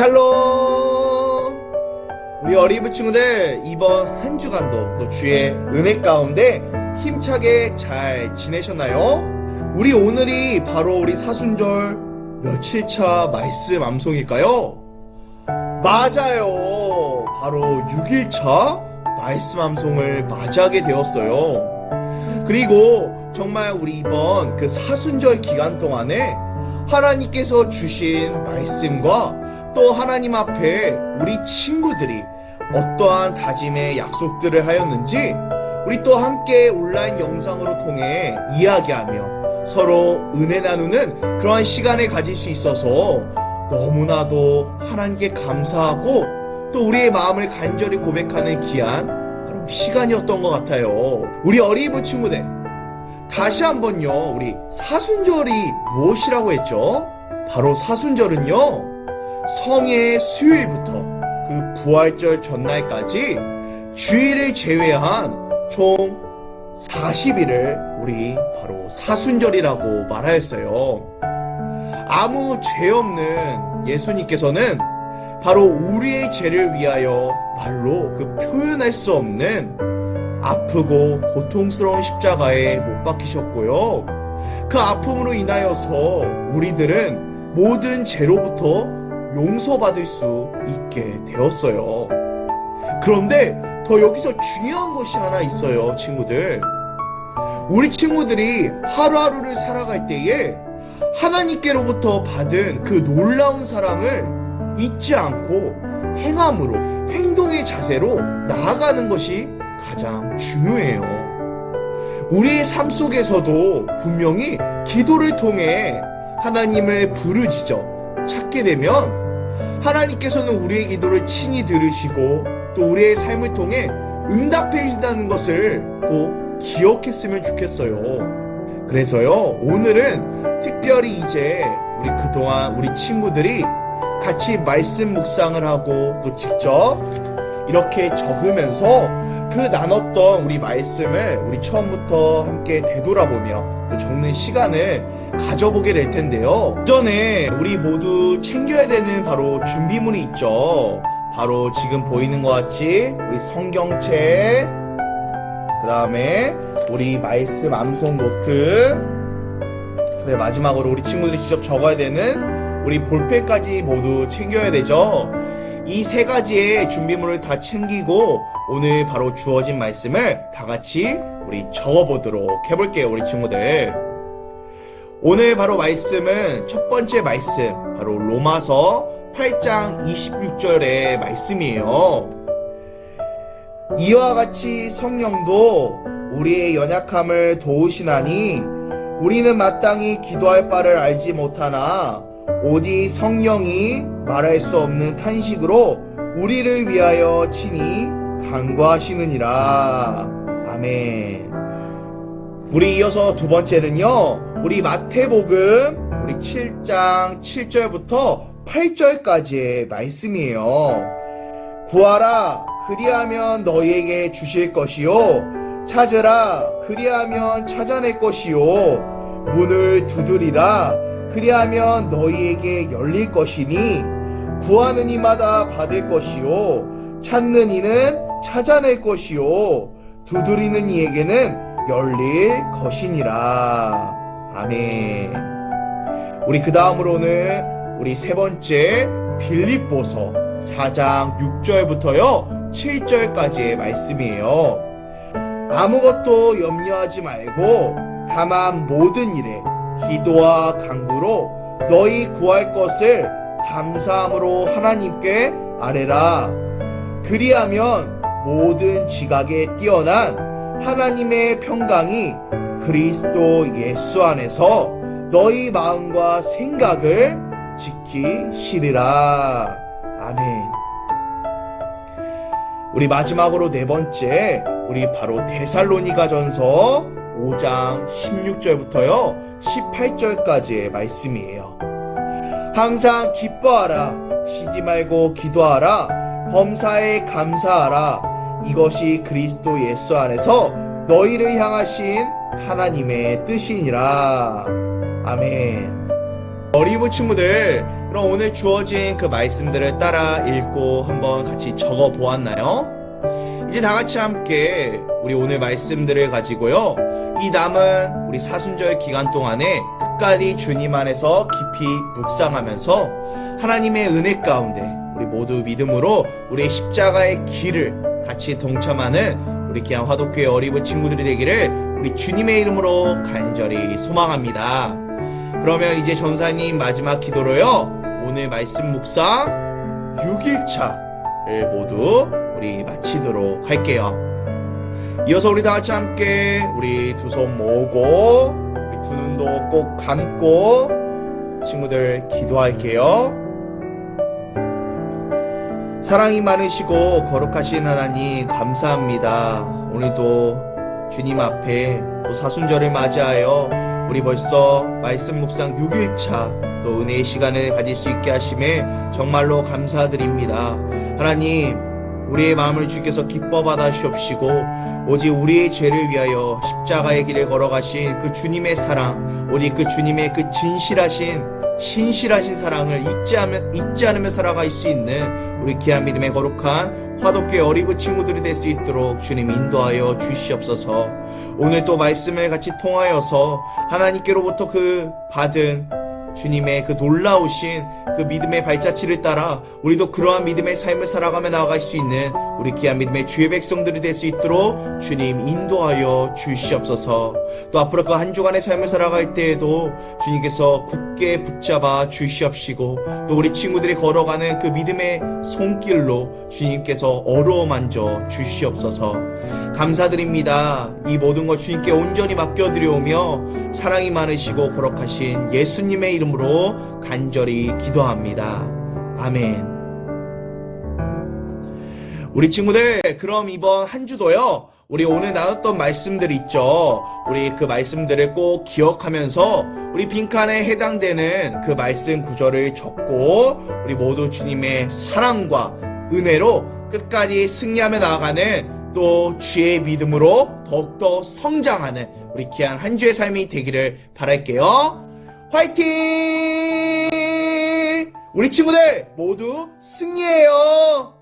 샬롬! 우리 어리브 친구들 이번 한 주간도 또 주의 은혜 가운데 힘차게 잘 지내셨나요? 우리 오늘이 바로 우리 사순절 며칠차 말씀 암송일까요? 맞아요. 바로 6일차 말씀 암송을 맞이하게 되었어요. 그리고 정말 우리 이번 그 사순절 기간 동안에 하나님께서 주신 말씀과 또 하나님 앞에 우리 친구들이 어떠한 다짐의 약속들을 하였는지 우리 또 함께 온라인 영상으로 통해 이야기하며 서로 은혜 나누는 그러한 시간을 가질 수 있어서 너무나도 하나님께 감사하고 또 우리의 마음을 간절히 고백하는 귀한 바로 시간이었던 것 같아요. 우리 어리부 친구들 다시 한번요, 우리 사순절이 무엇이라고 했죠? 바로 사순절은요, 성의 수요일부터 그 부활절 전날까지 주일을 제외한 총 40일을 우리 바로 사순절이라고 말하였어요. 아무 죄 없는 예수님께서는 바로 우리의 죄를 위하여 말로 그 표현할 수 없는 아프고 고통스러운 십자가에 못 박히셨고요. 그 아픔으로 인하여서 우리들은 모든 죄로부터 용서받을 수 있게 되었어요. 그런데 더 여기서 중요한 것이 하나 있어요, 친구들. 우리 친구들이 하루하루를 살아갈 때에 하나님께로부터 받은 그 놀라운 사랑을 잊지 않고 행함으로, 행동의 자세로 나아가는 것이 가장 중요해요. 우리의 삶 속에서도 분명히 기도를 통해 하나님을 부르짖어 찾게 되면 하나님께서는 우리의 기도를 친히 들으시고 또 우리의 삶을 통해 응답해 주신다는 것을 꼭 기억했으면 좋겠어요. 그래서요, 오늘은 특별히 이제 우리 그동안 우리 친구들이 같이 말씀 묵상을 하고 또 직접 이렇게 적으면서 그 나눴던 우리 말씀을 우리 처음부터 함께 되돌아보며 또 적는 시간을 가져보게 될 텐데요. 그 전에 우리 모두 챙겨야 되는 바로 준비물이 있죠. 바로 지금 보이는 것 같이 우리 성경책, 그 다음에 우리 말씀 암송 노트, 그래 마지막으로 우리 친구들이 직접 적어야 되는 우리 볼펜까지 모두 챙겨야 되죠. 이 세 가지의 준비물을 다 챙기고 오늘 바로 주어진 말씀을 다 같이 우리 적어보도록 해볼게요, 우리 친구들. 오늘 바로 말씀은 첫 번째 말씀, 바로 로마서 8장 26절의 말씀이에요. 이와 같이 성령도 우리의 연약함을 도우시나니 우리는 마땅히 기도할 바를 알지 못하나 오직 성령이 말할 수 없는 탄식으로 우리를 위하여 친히 간구하시느니라. 아멘. 우리 이어서 두 번째는요. 우리 마태복음 우리 7장 7절부터 8절까지의 말씀이에요. 구하라 그리하면 너희에게 주실 것이요 찾으라 그리하면 찾아낼 것이요 문을 두드리라 그리하면 너희에게 열릴 것이니 구하는 이마다 받을 것이요 찾는 이는 찾아낼 것이요 두드리는 이에게는 열릴 것이니라. 아멘. 우리 그 다음으로는 우리 세 번째 빌립보서 4장 6절부터요 7절까지의 말씀이에요. 아무것도 염려하지 말고 다만 모든 일에 기도와 간구로 너희 구할 것을 감사함으로 하나님께 아뢰라. 그리하면 모든 지각에 뛰어난 하나님의 평강이 그리스도 예수 안에서 너희 마음과 생각을 지키시리라. 아멘. 우리 마지막으로 네 번째, 우리 바로 데살로니가 전서 5장 16절부터요 18절까지의 말씀이에요. 항상 기뻐하라, 쉬지 말고 기도하라, 범사에 감사하라. 이것이 그리스도 예수 안에서 너희를 향하신 하나님의 뜻이니라. 아멘. 어리부 친구들, 그럼 오늘 주어진 그 말씀들을 따라 읽고 한번 같이 적어 보았나요? 이제 다 같이 함께 우리 오늘 말씀들을 가지고요. 이 남은 우리 사순절 기간 동안에 끝까지 주님 안에서 깊이 묵상하면서 하나님의 은혜 가운데 우리 모두 믿음으로 우리의 십자가의 길을 같이 동참하는 우리 귀한 화독교회 어리부 친구들이 되기를 우리 주님의 이름으로 간절히 소망합니다. 그러면 이제 전사님 마지막 기도로요. 오늘 말씀 묵상 6일차를 모두 우리 마치도록 할게요. 이어서 우리 다 같이 함께 우리 두 손 모으고 눈도 꼭 감고 친구들 기도할게요. 사랑이 많으시고 거룩하신 하나님 감사합니다. 오늘도 주님 앞에 또 사순절을 맞이하여 우리 벌써 말씀 묵상 6일차 또 은혜의 시간을 가질 수 있게 하심에 정말로 감사드립니다. 하나님, 우리의 마음을 주께서 기뻐 받아 주옵시고 오직 우리의 죄를 위하여 십자가의 길을 걸어가신 그 주님의 사랑, 오직 그 주님의 그 진실하신 신실하신 사랑을 잊지, 않으며, 잊지 않으며 살아갈 수 있는 우리 귀한 믿음의 거룩한 화독교회 어리부 친구들이 될 수 있도록 주님 인도하여 주시옵소서. 오늘 또 말씀을 같이 통하여서 하나님께로부터 그 받은 주님의 그 놀라우신 그 믿음의 발자취를 따라 우리도 그러한 믿음의 삶을 살아가며 나아갈 수 있는 우리 귀한 믿음의 주의 백성들이 될 수 있도록 주님 인도하여 주시옵소서. 또 앞으로 그 한 주간의 삶을 살아갈 때에도 주님께서 굳게 붙잡아 주시옵시고 또 우리 친구들이 걸어가는 그 믿음의 손길로 주님께서 어루만져 주시옵소서. 감사드립니다. 이 모든 것 주님께 온전히 맡겨드려오며 사랑이 많으시고 거룩하신 예수님의 이름으로 간절히 기도합니다. 아멘. 우리 친구들, 그럼 이번 한 주도요, 우리 오늘 나눴던 말씀들 있죠? 우리 그 말씀들을 꼭 기억하면서 우리 빈칸에 해당되는 그 말씀 구절을 적고 우리 모두 주님의 사랑과 은혜로 끝까지 승리하며 나아가는 또 주의 믿음으로 더욱더 성장하는 우리 귀한 한 주의 삶이 되기를 바랄게요. 화이팅! 우리 친구들 모두 승리해요!